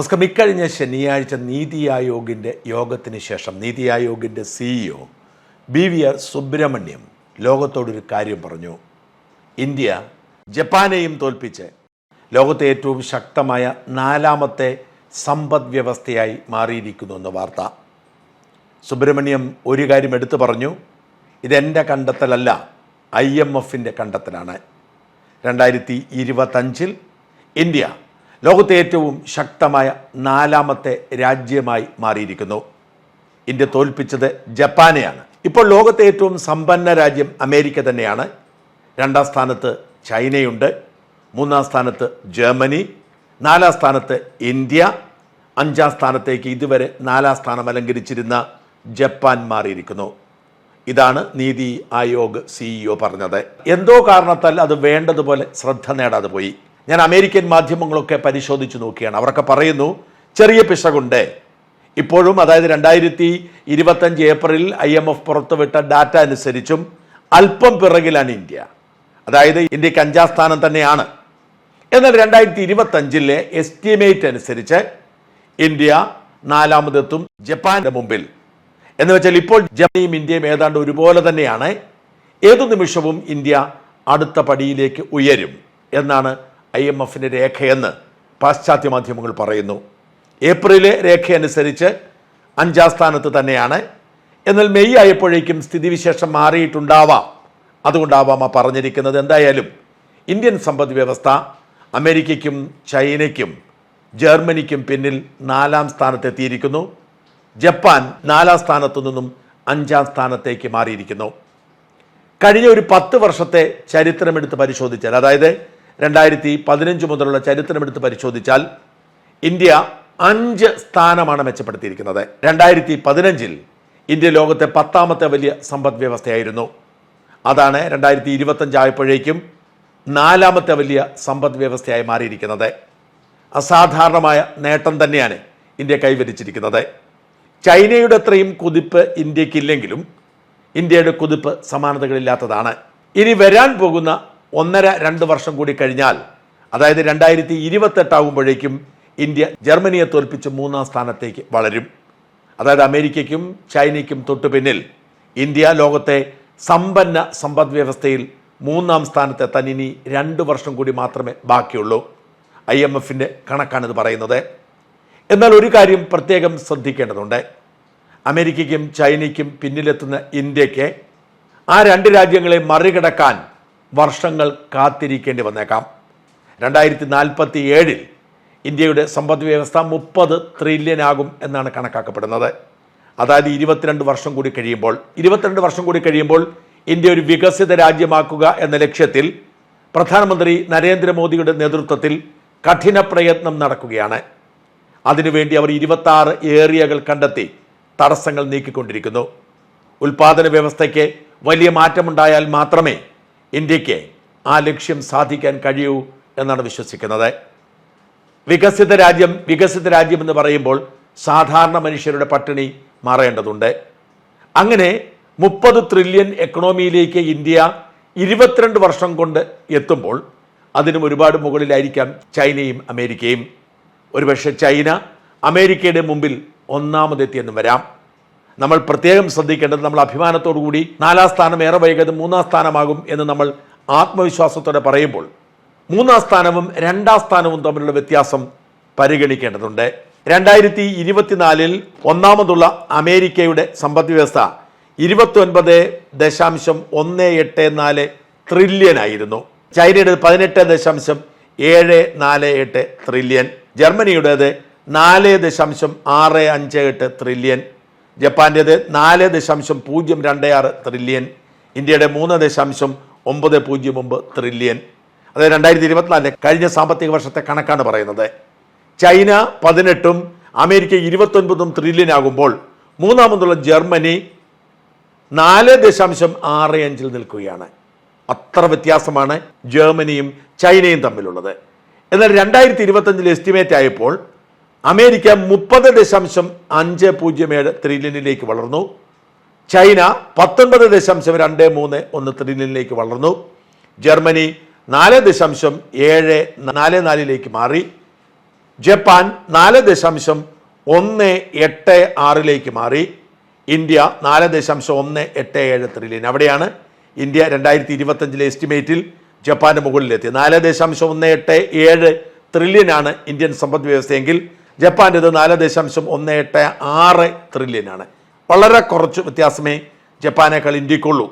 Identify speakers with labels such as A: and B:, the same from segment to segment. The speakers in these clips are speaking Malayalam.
A: നമസ്കാരം. ഇക്കഴിഞ്ഞ ശനിയാഴ്ച നീതി ആയോഗിന്റെ യോഗത്തിന് ശേഷം NITI ആയോഗിന്റെ CEO B V R Subrahmanyam ലോകത്തോടൊരു കാര്യം പറഞ്ഞു. ഇന്ത്യ ജപ്പാനെയും തോൽപ്പിച്ച്. ലോകത്തെ ഏറ്റവും ശക്തമായ നാലാമത്തെ സമ്പദ് വ്യവസ്ഥയായി മാറിയിരിക്കുന്നു എന്ന വാർത്ത. സുബ്രഹ്മണ്യം ഒരു കാര്യം എടുത്തു പറഞ്ഞു. ഇതെന്റെ കണ്ടെത്തലല്ല ഐ എം എഫിന്റെ കണ്ടെത്തലാണ്. രണ്ടായിരത്തി ഇരുപത്തഞ്ചിൽ ഇന്ത്യ ലോകത്തെ ഏറ്റവും ശക്തമായ നാലാമത്തെ രാജ്യമായി മാറിയിരിക്കുന്നു. ഇന്ത്യ തോൽപ്പിച്ചത് ജപ്പാനെയാണ്. ഇപ്പോൾ ലോകത്തെ ഏറ്റവും സമ്പന്ന രാജ്യം അമേരിക്ക തന്നെയാണ്. രണ്ടാം സ്ഥാനത്ത് ചൈനയുണ്ട്. മൂന്നാം സ്ഥാനത്ത് ജർമ്മനി. നാലാം സ്ഥാനത്ത് ഇന്ത്യ. അഞ്ചാം സ്ഥാനത്തേക്ക് ഇതുവരെ നാലാം സ്ഥാനം അലങ്കരിച്ചിരുന്ന ജപ്പാൻ മാറിയിരിക്കുന്നു. ഇതാണ് നീതി ആയോഗ് സിഇഒ പറഞ്ഞത്. എന്തോ കാരണത്താൽ അത് വേണ്ടതുപോലെ ശ്രദ്ധ നേടാതെ പോയി. ഞാൻ അമേരിക്കൻ മാധ്യമങ്ങളൊക്കെ പരിശോധിച്ച് നോക്കിയാണ്. അവരൊക്കെ പറയുന്നു ചെറിയ പിശകുണ്ട്. ഇപ്പോഴും അതായത് രണ്ടായിരത്തി ഇരുപത്തഞ്ച് ഏപ്രിലിൽ ഐ എം എഫ് പുറത്തുവിട്ട ഡാറ്റ അനുസരിച്ചും അല്പം പിറകിലാണ് ഇന്ത്യ. അതായത് ഇന്ത്യയ്ക്ക് അഞ്ചാം സ്ഥാനം തന്നെയാണ്. എന്നാൽ രണ്ടായിരത്തി ഇരുപത്തഞ്ചിലെ എസ്റ്റിമേറ്റ് അനുസരിച്ച് ഇന്ത്യ നാലാമതെത്തും ജപ്പാന്റെ മുമ്പിൽ. എന്ന് വെച്ചാൽ ഇപ്പോൾ ജപ്പാനും ഇന്ത്യയും ഏതാണ്ട് ഒരുപോലെ തന്നെയാണ്. ഏതു നിമിഷവും ഇന്ത്യ അടുത്ത പടിയിലേക്ക് ഉയരും എന്നാണ് ഐ എം എഫിന്റെ രേഖയെന്ന് പാശ്ചാത്യ മാധ്യമങ്ങൾ പറയുന്നു. ഏപ്രിലെ രേഖയനുസരിച്ച് അഞ്ചാം സ്ഥാനത്ത് തന്നെയാണ്. എന്നാൽ മെയ് ആയപ്പോഴേക്കും സ്ഥിതിവിശേഷം മാറിയിട്ടുണ്ടാവാം. അതുകൊണ്ടാവാം ആ പറഞ്ഞിരിക്കുന്നത്. എന്തായാലും ഇന്ത്യൻ സമ്പദ് വ്യവസ്ഥ അമേരിക്കയ്ക്കും ചൈനയ്ക്കും ജർമ്മനിക്കും പിന്നിൽ നാലാം സ്ഥാനത്തെത്തിയിരിക്കുന്നു. ജപ്പാൻ നാലാം സ്ഥാനത്തു നിന്നും അഞ്ചാം സ്ഥാനത്തേക്ക് മാറിയിരിക്കുന്നു. കഴിഞ്ഞ ഒരു പത്ത് വർഷത്തെ ചരിത്രമെടുത്ത് പരിശോധിച്ചാൽ അതായത് രണ്ടായിരത്തി പതിനഞ്ച് മുതലുള്ള ചരിത്രമെടുത്ത് പരിശോധിച്ചാൽ ഇന്ത്യ അഞ്ച് സ്ഥാനമാണ് മെച്ചപ്പെടുത്തിയിരിക്കുന്നത്. രണ്ടായിരത്തി പതിനഞ്ചിൽ ഇന്ത്യ ലോകത്തെ പത്താമത്തെ വലിയ സമ്പദ് വ്യവസ്ഥയായിരുന്നു. അതാണ് രണ്ടായിരത്തി ഇരുപത്തഞ്ച് ആയപ്പോഴേക്കും നാലാമത്തെ വലിയ സമ്പദ് വ്യവസ്ഥയായി മാറിയിരിക്കുന്നത്. അസാധാരണമായ നേട്ടം തന്നെയാണ് ഇന്ത്യ കൈവരിച്ചിരിക്കുന്നത്. ചൈനയുടെ അത്രയും കുതിപ്പ് ഇന്ത്യക്കില്ലെങ്കിലും ഇന്ത്യയുടെ കുതിപ്പ് സമാനതകളില്ലാത്തതാണ്. ഇനി വരാൻ പോകുന്ന ഒന്നര രണ്ട് വർഷം കൂടി കഴിഞ്ഞാൽ അതായത് രണ്ടായിരത്തി ഇരുപത്തെട്ടാകുമ്പോഴേക്കും ഇന്ത്യ ജർമ്മനിയെ തോൽപ്പിച്ച് മൂന്നാം സ്ഥാനത്തേക്ക് വളരും. അതായത് അമേരിക്കയ്ക്കും ചൈനയ്ക്കും തൊട്ടു പിന്നിൽ ഇന്ത്യ ലോകത്തെ സമ്പന്ന സമ്പദ് വ്യവസ്ഥയിൽ മൂന്നാം സ്ഥാനത്തെത്താൻ ഇനി രണ്ട് വർഷം കൂടി മാത്രമേ ബാക്കിയുള്ളൂ. ഐ എം എഫിന്റെ കണക്കാണിത് പറയുന്നത്. എന്നാൽ ഒരു കാര്യം പ്രത്യേകം ശ്രദ്ധിക്കേണ്ടതുണ്ട്. അമേരിക്കയ്ക്കും ചൈനയ്ക്കും പിന്നിലെത്തുന്ന ഇന്ത്യയ്ക്ക് ആ രണ്ട് രാജ്യങ്ങളെ മറികടക്കാൻ വർഷങ്ങൾ കാത്തിരിക്കേണ്ടി വന്നേക്കാം. രണ്ടായിരത്തി നാൽപ്പത്തി ഏഴിൽ ഇന്ത്യയുടെ സമ്പദ് വ്യവസ്ഥ മുപ്പത് ട്രില്യൺ ആകും എന്നാണ് കണക്കാക്കപ്പെടുന്നത്. അതായത് ഇരുപത്തിരണ്ട് വർഷം കൂടി കഴിയുമ്പോൾ ഇരുപത്തിരണ്ട് വർഷം കൂടി കഴിയുമ്പോൾ ഇന്ത്യ ഒരു വികസിത രാജ്യമാക്കുക എന്ന ലക്ഷ്യത്തിൽ പ്രധാനമന്ത്രി നരേന്ദ്രമോദിയുടെ നേതൃത്വത്തിൽ കഠിന പ്രയത്നം നടക്കുകയാണ്. അതിനുവേണ്ടി അവർ ഇരുപത്തി ആറ് ഏരിയകൾ കണ്ടെത്തി തടസ്സങ്ങൾ നീക്കിക്കൊണ്ടിരിക്കുന്നു. ഉൽപാദന വ്യവസ്ഥയ്ക്ക് വലിയ മാറ്റമുണ്ടായാൽ മാത്രമേ ഇന്ത്യയ്ക്ക് ആ ലക്ഷ്യം സാധിക്കാൻ കഴിയൂ എന്നാണ് വിശ്വസിക്കുന്നത്. വികസിത രാജ്യം വികസിത രാജ്യം എന്ന് പറയുമ്പോൾ സാധാരണ മനുഷ്യരുടെ പട്ടിണി മാറേണ്ടതുണ്ട്. അങ്ങനെ മുപ്പത് ട്രില്യൺ എക്കണോമിയിലേക്ക് ഇന്ത്യ ഇരുപത്തിരണ്ട് വർഷം കൊണ്ട് എത്തുമ്പോൾ അതിനും ഒരുപാട് മുകളിലായിരിക്കാം ചൈനയും അമേരിക്കയും. ഒരുപക്ഷെ ചൈന അമേരിക്കയുടെ മുമ്പിൽ ഒന്നാമതെത്തിയെന്നും വരാം. നമ്മൾ പ്രത്യേകം ശ്രദ്ധിക്കേണ്ടത് നമ്മൾ അഭിമാനത്തോടു കൂടി നാലാം സ്ഥാനം ഏറെ വൈകാതെ മൂന്നാം സ്ഥാനമാകും എന്ന് നമ്മൾ ആത്മവിശ്വാസത്തോടെ പറയുമ്പോൾ മൂന്നാം സ്ഥാനവും രണ്ടാം സ്ഥാനവും തമ്മിലുള്ള വ്യത്യാസം പരിഗണിക്കേണ്ടതുണ്ട്. രണ്ടായിരത്തി ഇരുപത്തിനാലിൽ ഒന്നാമതുള്ള അമേരിക്കയുടെ സമ്പദ് വ്യവസ്ഥ ഇരുപത്തിയൊൻപത് ദശാംശം ഒന്ന് എട്ട് നാല് ട്രില്യനായിരുന്നു ചൈനയുടെ പതിനെട്ട് ദശാംശം ഏഴ് നാല് എട്ട് ട്രില്യൻ ജർമ്മനിയുടേത് നാല് ദശാംശം ആറ് അഞ്ച് എട്ട് ട്രില്യൺ ജപ്പാന്റേത് നാല് ദശാംശം പൂജ്യം രണ്ട് ആറ് ട്രില്യൻ ഇന്ത്യയുടെ മൂന്ന് ദശാംശം ഒമ്പത് പൂജ്യം ഒമ്പത് ട്രില്യൻ അതായത് രണ്ടായിരത്തി ഇരുപത്തിനാലിലെ കഴിഞ്ഞ സാമ്പത്തിക വർഷത്തെ കണക്കാണ് പറയുന്നത്. ചൈന പതിനെട്ടും അമേരിക്ക ഇരുപത്തൊൻപതും ട്രില്യൻ ആകുമ്പോൾ മൂന്നാമതുള്ള ജർമ്മനി നാല് ദശാംശം ആറ് അഞ്ചിൽ നിൽക്കുകയാണ്. അത്ര വ്യത്യാസമാണ് ജർമ്മനിയും ചൈനയും തമ്മിലുള്ളത്. എന്നാൽ രണ്ടായിരത്തി ഇരുപത്തഞ്ചിൽ എസ്റ്റിമേറ്റ് ആയപ്പോൾ അമേരിക്ക മുപ്പത് ദശാംശം അഞ്ച് പൂജ്യം ഏഴ് ത്രില്യണിലേക്ക് വളർന്നു. ചൈന പത്തൊൻപത് ദശാംശം രണ്ട് മൂന്ന് ഒന്ന് ത്രില്യണിലേക്ക് വളർന്നു. ജർമ്മനി നാല് ദശാംശം ഏഴ് നാല് നാലിലേക്ക് മാറി. ജപ്പാൻ നാല് ദശാംശം ഒന്ന് എട്ട് ആറിലേക്ക് മാറി. ഇന്ത്യ നാല് ദശാംശം ഒന്ന് എട്ട് ഏഴ് ത്രില്യൺ അവിടെയാണ് ഇന്ത്യ രണ്ടായിരത്തി ഇരുപത്തഞ്ചിലെ എസ്റ്റിമേറ്റിൽ ജപ്പാന്റെ മുകളിലെത്തി നാല് ദശാംശം ഒന്ന് എട്ട് ഏഴ് ട്രില്യനാണ് ഇന്ത്യൻ സമ്പദ് വ്യവസ്ഥയെങ്കിൽ ജപ്പാന്റെത് നാല് ദശാംശം ഒന്ന് എട്ട് ആറ് ട്രില്യനാണ് വളരെ കുറച്ച് വ്യത്യാസമേ ജപ്പാനേക്കാൾ ഇന്ത്യക്കുള്ളൂ.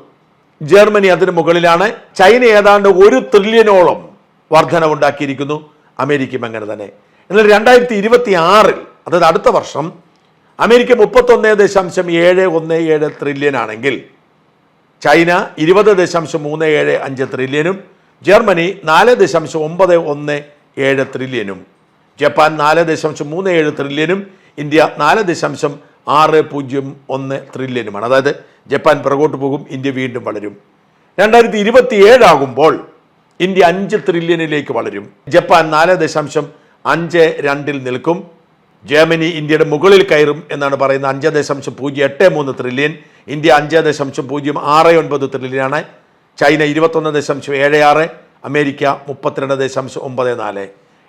A: ജർമ്മനി അതിന് മുകളിലാണ്. ചൈന ഏതാണ്ട് ഒരു ട്രില്യനോളം വർധനവുണ്ടാക്കിയിരിക്കുന്നു. അമേരിക്കയും അങ്ങനെ തന്നെ. എന്നാൽ രണ്ടായിരത്തി ഇരുപത്തി ആറിൽ അതായത് അടുത്ത വർഷം അമേരിക്ക മുപ്പത്തൊന്ന് ദശാംശം ഏഴ് ഒന്ന് ഏഴ് ട്രില്യൻ ആണെങ്കിൽ ചൈന ഇരുപത് ദശാംശം മൂന്ന് ഏഴ് അഞ്ച് ട്രില്യനും ജർമ്മനി നാല് ദശാംശം ഒമ്പത് ഒന്ന് ഏഴ് ട്രില്യനും ജപ്പാൻ നാല് ദശാംശം മൂന്ന് ഏഴ് ട്രില്യനും ഇന്ത്യ നാല് ദശാംശം ആറ് പൂജ്യം ഒന്ന് ട്രില്യനുമാണ് അതായത് ജപ്പാൻ പിറകോട്ട് പോകും ഇന്ത്യ വീണ്ടും വളരും. രണ്ടായിരത്തി ഇരുപത്തി ഏഴാകുമ്പോൾ ഇന്ത്യ അഞ്ച് ത്രില്യനിലേക്ക് വളരും. ജപ്പാൻ നാല് ദശാംശം അഞ്ച് രണ്ടിൽ നിൽക്കും. ജർമ്മനി ഇന്ത്യയുടെ മുകളിൽ കയറും എന്നാണ് പറയുന്നത്. അഞ്ച് ദശാംശം പൂജ്യം എട്ട് മൂന്ന് ത്രില്യൻ ഇന്ത്യ അഞ്ച് ദശാംശം പൂജ്യം ആറ് ഒൻപത് ട്രില്യനാണ് ചൈന ഇരുപത്തൊന്ന് ദശാംശം ഏഴ് ആറ്. അമേരിക്ക മുപ്പത്തിരണ്ട് ദശാംശം ഒമ്പത് നാല്.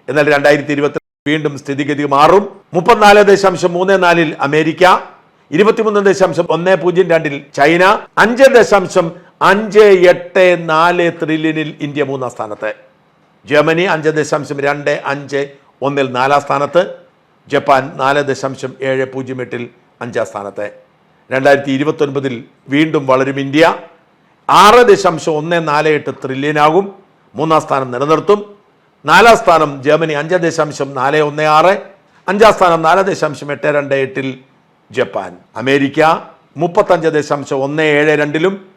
A: എന്നാൽ രണ്ടായിരത്തി ഇരുപത്തി വീണ്ടും സ്ഥിതിഗതി മാറും. മുപ്പത്തിനാല് ദശാംശം മൂന്ന് നാലിൽ അമേരിക്ക ഇരുപത്തിമൂന്ന് ദശാംശം ഒന്ന് പൂജ്യം രണ്ടിൽ ചൈന അഞ്ച് ദശാംശം അഞ്ച് എട്ട് നാല് ത്രില്യണിൽ ഇന്ത്യ മൂന്നാം സ്ഥാനത്ത്. ജർമ്മനി അഞ്ച് ദശാംശം രണ്ട് അഞ്ച് ഒന്നിൽ നാലാം സ്ഥാനത്ത്. ജപ്പാൻ നാല് ദശാംശം ഏഴ് പൂജ്യം എട്ടിൽ അഞ്ചാം സ്ഥാനത്ത്. രണ്ടായിരത്തി ഇരുപത്തൊൻപതിൽ വീണ്ടും വളരും ഇന്ത്യ. ആറ് ദശാംശം ഒന്ന് നാല് എട്ട് ത്രില്യനാകും മൂന്നാം സ്ഥാനം നിലനിർത്തും. നാലാം സ്ഥാനം ജർമ്മനി അഞ്ച് ദശാംശം നാല് ഒന്ന് ആറ് അഞ്ചാം സ്ഥാനം നാല് ദശാംശം എട്ട് രണ്ട് എട്ടിൽ ജപ്പാൻ. അമേരിക്ക മുപ്പത്തഞ്ച് ദശാംശം ഒന്ന് ഏഴ് രണ്ടിലും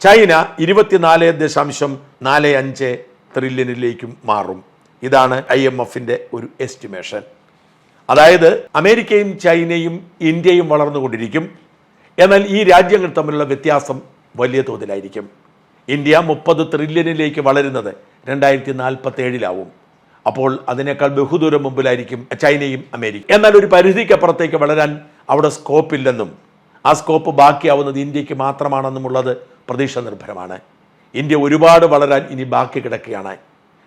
A: ചൈന ഇരുപത്തിനാല് ദശാംശം നാല് അഞ്ച് ട്രില്യണിലേക്കും മാറും. ഇതാണ് ഐ എം എഫിന്റെ ഒരു എസ്റ്റിമേഷൻ. അതായത് അമേരിക്കയും ചൈനയും ഇന്ത്യയും വളർന്നുകൊണ്ടിരിക്കും. എന്നാൽ ഈ രാജ്യങ്ങൾ തമ്മിലുള്ള വ്യത്യാസം വലിയ തോതിലായിരിക്കും. ഇന്ത്യ മുപ്പത് ട്രില്യണിലേക്ക് വളരുന്നത് രണ്ടായിരത്തി നാൽപ്പത്തി ഏഴിലാവും അപ്പോൾ അതിനേക്കാൾ ബഹുദൂരം മുമ്പിലായിരിക്കും ചൈനയും അമേരിക്ക എന്നാൽ ഒരു പരിധിക്കപ്പുറത്തേക്ക് വളരാൻ അവിടെ സ്കോപ്പില്ലെന്നും ആ സ്കോപ്പ് ബാക്കിയാവുന്നത് ഇന്ത്യയ്ക്ക് മാത്രമാണെന്നുമുള്ളത് പ്രതീക്ഷ നിർഭരമാണ് ഇന്ത്യ ഒരുപാട് വളരാൻ ഇനി ബാക്കി കിടക്കുകയാണ്.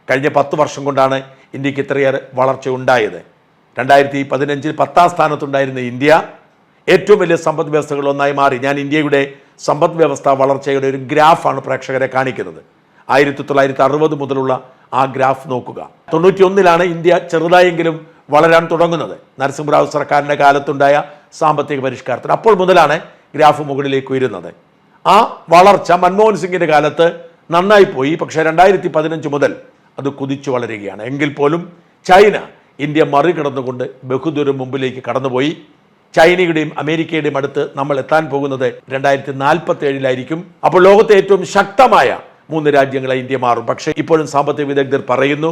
A: കഴിഞ്ഞ പത്ത് വർഷം കൊണ്ടാണ് ഇന്ത്യയ്ക്ക് ഇത്രയേറെ വളർച്ച ഉണ്ടായത്. രണ്ടായിരത്തി പതിനഞ്ചിൽ പത്താം സ്ഥാനത്തുണ്ടായിരുന്ന ഇന്ത്യ ഏറ്റവും വലിയ സമ്പദ് വ്യവസ്ഥകളൊന്നായി മാറി. ഞാൻ ഇന്ത്യയുടെ സമ്പദ് വ്യവസ്ഥ വളർച്ചയുടെ ഒരു ഗ്രാഫാണ് പ്രേക്ഷകരെ കാണിക്കുന്നത്. ആയിരത്തി തൊള്ളായിരത്തി അറുപത് മുതലുള്ള ആ ഗ്രാഫ് നോക്കുക. തൊണ്ണൂറ്റിയൊന്നിലാണ് ഇന്ത്യ ചെറുതായെങ്കിലും വളരാൻ തുടങ്ങുന്നത്. നരസിംഹറാവു സർക്കാരിന്റെ കാലത്തുണ്ടായ സാമ്പത്തിക പരിഷ്കാരത്തിന്. അപ്പോൾ മുതലാണ് ഗ്രാഫ് മുകളിലേക്ക് ഉയരുന്നത്. ആ വളർച്ച മൻമോഹൻ സിംഗിന്റെ കാലത്ത് നന്നായി പോയി. പക്ഷേ രണ്ടായിരത്തി പതിനഞ്ച് മുതൽ അത് കുതിച്ചു വളരുകയാണ്. എങ്കിൽ പോലും ചൈന ഇന്ത്യ മറികടന്നുകൊണ്ട് ബഹുദൂരം മുമ്പിലേക്ക് കടന്നുപോയി. ചൈനയുടെയും അമേരിക്കയുടെയും അടുത്ത് നമ്മൾ എത്താൻ പോകുന്നത് രണ്ടായിരത്തി നാൽപ്പത്തി ഏഴിലായിരിക്കും അപ്പോൾ ലോകത്തെ ഏറ്റവും ശക്തമായ മൂന്ന് രാജ്യങ്ങളെ ഇന്ത്യ മാറും. പക്ഷേ ഇപ്പോഴും സാമ്പത്തിക വിദഗ്ധർ പറയുന്നു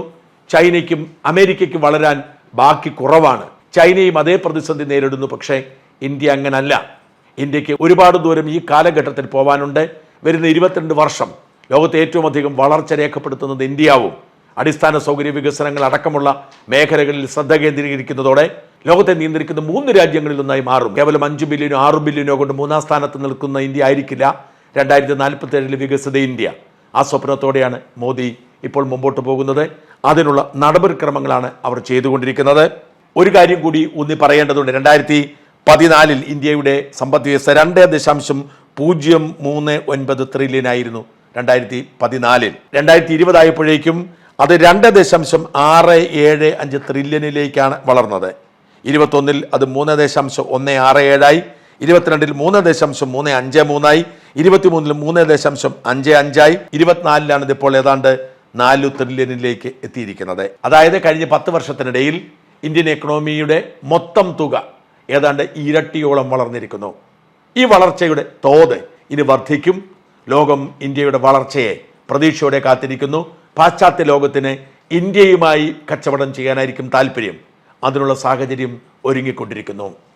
A: ചൈനയ്ക്കും അമേരിക്കയ്ക്കും വളരാൻ ബാക്കി കുറവാണ്. ചൈനയും അതേ പ്രതിസന്ധി നേരിടുന്നു പക്ഷേ ഇന്ത്യ അങ്ങനല്ല. ഇന്ത്യയ്ക്ക് ഒരുപാട് ദൂരം ഈ കാലഘട്ടത്തിൽ പോകാനുണ്ട് വരുന്ന ഇരുപത്തിരണ്ട് വർഷം ലോകത്തെ ഏറ്റവും അധികം വളർച്ച രേഖപ്പെടുത്തുന്നത് ഇന്ത്യയാവും. അടിസ്ഥാന സൗകര്യ വികസനങ്ങൾ അടക്കമുള്ള മേഖലകളിൽ ശ്രദ്ധ കേന്ദ്രീകരിക്കുന്നതോടെ ലോകത്തെ നിയന്ത്രിക്കുന്ന മൂന്ന് രാജ്യങ്ങളിൽ ഒന്നായി മാറും. കേവലം അഞ്ച് ബില്യനോ ആറ് ബില്യനോ കൊണ്ട് മൂന്നാം സ്ഥാനത്ത് നിൽക്കുന്ന ഇന്ത്യ ആയിരിക്കില്ല. രണ്ടായിരത്തി നാൽപ്പത്തി ഏഴിലെ വികസിത ഇന്ത്യ. ആ സ്വപ്നത്തോടെയാണ് മോദി ഇപ്പോൾ മുമ്പോട്ട് പോകുന്നത്. അതിനുള്ള നടപടിക്രമങ്ങളാണ് അവർ ചെയ്തുകൊണ്ടിരിക്കുന്നത്. ഒരു കാര്യം കൂടി ഊന്നി പറയേണ്ടതുണ്ട്. രണ്ടായിരത്തി പതിനാലിൽ ഇന്ത്യയുടെ സമ്പദ് വ്യവസ്ഥ രണ്ട് ദശാംശം പൂജ്യം മൂന്ന് ഒൻപത് ട്രില്യൻ ആയിരുന്നു രണ്ടായിരത്തി പതിനാലിൽ രണ്ടായിരത്തി ഇരുപതായപ്പോഴേക്കും അത് രണ്ട് ദശാംശം ആറ് ഏഴ് അഞ്ച് ട്രില്യണിലേക്കാണ് വളർന്നത്. ഇരുപത്തൊന്നിൽ അത് മൂന്ന് ദശാംശം ഒന്ന് ആറ് ഏഴായി. ഇരുപത്തിരണ്ടിൽ മൂന്ന് ദശാംശം മൂന്ന് അഞ്ച് മൂന്നായി. ഇരുപത്തിമൂന്നിൽ മൂന്ന് ദശാംശം അഞ്ച് അഞ്ചായി. ഇരുപത്തിനാലിലാണ് ഇതിപ്പോൾ ഏതാണ്ട് നാല് ട്രില്യണിലേക്ക് എത്തിയിരിക്കുന്നത്. അതായത് കഴിഞ്ഞ പത്ത് വർഷത്തിനിടയിൽ ഇന്ത്യൻ എക്കണോമിയുടെ മൊത്തം തുക ഏതാണ്ട് ഇരട്ടിയോളം വളർന്നിരിക്കുന്നു. ഈ വളർച്ചയുടെ തോത് ഇനി വർദ്ധിക്കും. ലോകം ഇന്ത്യയുടെ വളർച്ചയെ പ്രതീക്ഷയോടെ കാത്തിരിക്കുന്നു. പാശ്ചാത്യ ലോകത്തിന് ഇന്ത്യയുമായി കച്ചവടം ചെയ്യാനായിരിക്കും താല്പര്യം. അതിനുള്ള സാഹചര്യം ഒരുങ്ങിക്കൊണ്ടിരിക്കുന്നു.